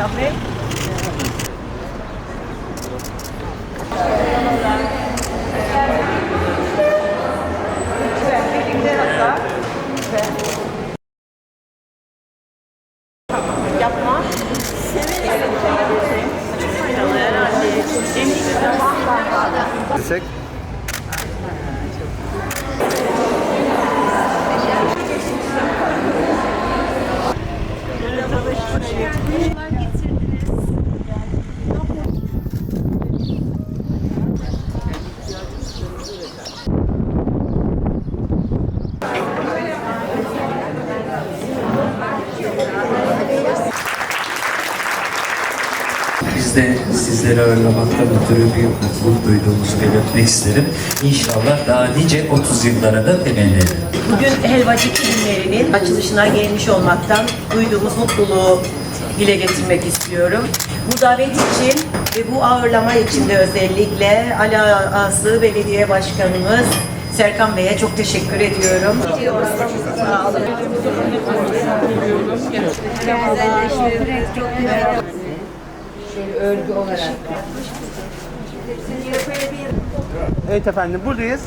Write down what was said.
Café. Yapma. Senin için faydalı herhalde. Hem de Desek Hoş geldiniz. Biz de sizleri ağırlamaktan ötürü bir mutluluk duyduğumuzu belirtmek isterim. İnşallah daha nice 30 yıllara da temenni ederim. Bugün Helvacı Günleri'nin açılışına gelmiş olmaktan duyduğumuz mutluluğu dile getirmek istiyorum. Bu davet için ve bu ağırlama için de özellikle Ala Aslı Belediye Başkanımız Serkan Bey'e çok teşekkür ediyorum. Evet efendim buradayız.